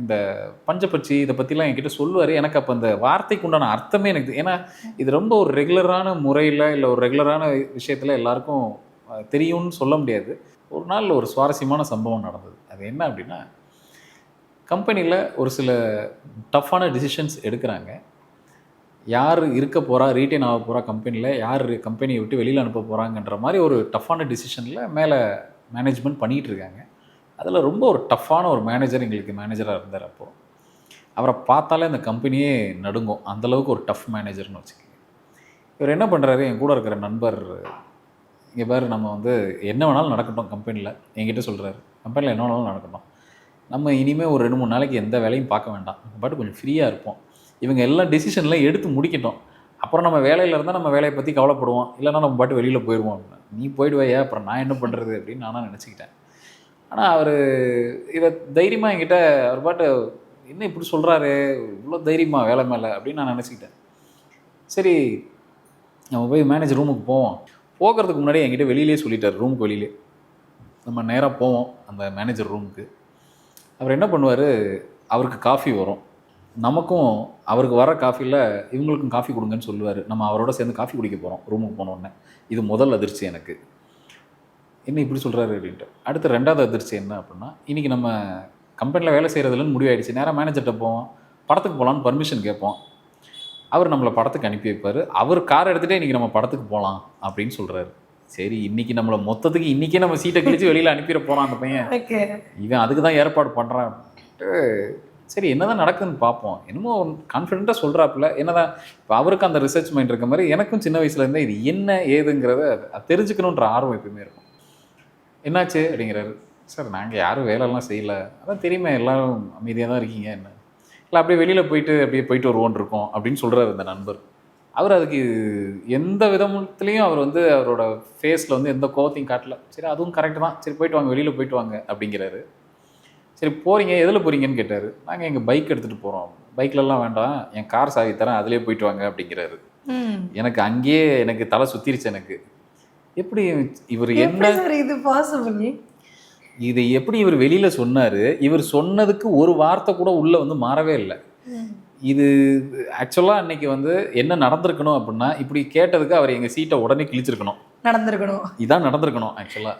இந்த பஞ்சப்பட்சி இதை பற்றிலாம் என்கிட்ட சொல்லுவார். எனக்கு அப்போ அந்த வார்த்தைக்கு உண்டான அர்த்தமே எனக்கு ஏன்னா இது ரொம்ப ஒரு ரெகுலரான முறையில் இல்லை ஒரு ரெகுலரான விஷயத்தில் எல்லாருக்கும் தெரியும்னு சொல்ல முடியாது. ஒரு நாள் ஒரு சுவாரஸ்யமான சம்பவம் நடந்தது. அது என்ன அப்படின்னா கம்பெனியில் ஒரு சில டஃப்பான டிசிஷன்ஸ் எடுக்கிறாங்க. யார் இருக்க போகிறா ரீட்டைன் ஆக போகிறா கம்பெனியில் யார் கம்பெனியை விட்டு வெளியில் அனுப்ப போகிறாங்கன்ற மாதிரி ஒரு டஃப்பான டிசிஷனில் மேலே மேனேஜ்மெண்ட் பண்ணிகிட்டு இருக்காங்க. அதில் ரொம்ப ஒரு டஃப்பான ஒரு மேனேஜர் எங்களுக்கு மேனேஜராக இருந்தார் அப்போது அவரை பார்த்தாலே அந்த கம்பெனியே நடுங்கும். அந்தளவுக்கு ஒரு டஃப் மேனேஜர்னு வச்சுக்கோங்க. இவர் என்ன பண்ணுறாரு என் கூட இருக்கிற நண்பர் இங்கே பாரு நம்ம வந்து என்ன வேணாலும் நடக்கட்டும் கம்பெனியில் என்கிட்ட சொல்கிறாரு கம்பெனியில் என்ன வேணாலும் நடக்கட்டும். நம்ம இனிமேல் ஒரு ரெண்டு மூணு நாளைக்கு எந்த வேலையும் பார்க்க வேண்டாம். பாட்டு கொஞ்சம் ஃப்ரீயாக இருப்போம். இவங்க எல்லா டெசிஷன்லாம் எடுத்து முடிக்கட்டும். அப்புறம் நம்ம வேலையில் இருந்தால் நம்ம வேலையை பற்றி கவலைப்படுவோம். இல்லைனா நம்ம பாட்டு வெளியில் போயிடுவோம் அப்படின்னு. நீ போயிடுவையா? அப்புறம் நான் என்ன பண்ணுறது அப்படின்னு நானும் நினச்சிக்கிட்டேன். ஆனால் அவர் இதை தைரியமாக என்கிட்ட அவர் பாட்டு என்ன இப்படி சொல்கிறாரு இவ்வளோ தைரியமாக வேலை மேலே? அப்படின்னு நான் நினச்சிக்கிட்டேன். சரி நம்ம போய் மேனேஜர் ரூமுக்கு போவோம். போகிறதுக்கு முன்னாடி என்கிட்ட வெளியிலே சொல்லிட்டார் ரூமுக்கு வெளியிலே. நம்ம நேராக போவோம் அந்த மேனேஜர் ரூமுக்கு அவர் என்ன பண்ணுவார்? அவருக்கு காஃபி வரும். நமக்கும் அவருக்கு வர காஃபியில் இவங்களுக்கும் காஃபி கொடுங்கன்னு சொல்லுவார். நம்ம அவரோட சேர்ந்து காஃபி குடிக்க போகிறோம் ரூமுக்கு போனோடனே இது முதல் அதிர்ச்சி எனக்கு. என்ன இப்படி சொல்கிறாரு அப்படின்ட்டு. அடுத்து ரெண்டாவது அதிர்ச்சி என்ன அப்படின்னா இன்றைக்கி நம்ம கம்பெனியில் வேலை செய்கிறதுலன்னு முடிவாயிடுச்சு. நேராக மேனேஜர்கிட்ட போவோம். படத்துக்கு போகலான்னு பர்மிஷன் கேட்போம். அவர் நம்மளை படத்துக்கு அனுப்பி வைப்பார். அவர் கார் எடுத்துகிட்டே இன்றைக்கி நம்ம படத்துக்கு போகலாம் அப்படின்னு சொல்கிறாரு சரி இன்னைக்கு நம்மளை மொத்தத்துக்கு இன்றைக்கே நம்ம சீட்டை கிழிச்சு வெளியில் அனுப்பிட போகிறான் அந்த பையன். இவன் அதுக்கு தான் ஏற்பாடு பண்ணுறான் சரி என்னதான் நடக்குதுன்னு பார்ப்போம். என்னமோ கான்ஃபிடென்ட்டாக சொல்கிறாப்புல என்னதான் இப்போ அவருக்கு அந்த ரிசர்ச் மைண்ட் இருக்க மாதிரி எனக்கும் சின்ன வயசுல இருந்தே இது என்ன ஏதுங்கிறத தெரிஞ்சுக்கணுன்ற ஆர்வம் எப்பயுமே இருக்கும். என்னாச்சு அப்படிங்கிறாரு. சார் நாங்கள் யாரும் வேலைலாம் செய்யல. அதான் தெரியுமே எல்லாரும் அமைதியாக தான் இருக்கீங்க என்ன? இல்லை அப்படியே வெளியில் போயிட்டு அப்படியே போயிட்டு வருவோன்னு இருக்கோம் அப்படின்னு சொல்கிறாரு இந்த நண்பர். அவர் அதுக்கு எந்த விதத்துலேயும் அவர் வந்து அவரோட ஃபேஸில் வந்து எந்த கோவத்தையும் காட்டல. சரி அதுவும் கரெக்டு தான். சரி போயிட்டு வாங்க வெளியில் போயிட்டு வாங்க அப்படிங்கிறாரு. சரி போகிறீங்க எதில் போகிறீங்கன்னு கேட்டார். நாங்கள் எங்கள் பைக் எடுத்துகிட்டு போகிறோம் பைக்லலாம் வேண்டாம். என் கார் சாவி தரேன் அதிலே போயிட்டு வாங்க அப்படிங்கிறாரு. எனக்கு அங்கேயே எனக்கு தலை சுத்திருச்சு எனக்கு. எப்படி இவர் என்ன இது பாசிபிள் இதை எப்படி இவர் வெளியில சொன்னாரு? இவர் சொன்னதுக்கு ஒரு வார்த்தை கூட உள்ள வந்து மாறவே இல்லை. இது ஆக்சுவலா அன்னைக்கு வந்து என்ன நடந்திருக்கணும் அப்படின்னா இப்படி கேட்டதுக்கு அவர் எங்க சீட்டை உடனே கிழிச்சிருக்கணும். நடந்திருக்கணும். இதான் நடந்திருக்கணும் ஆக்சுவலா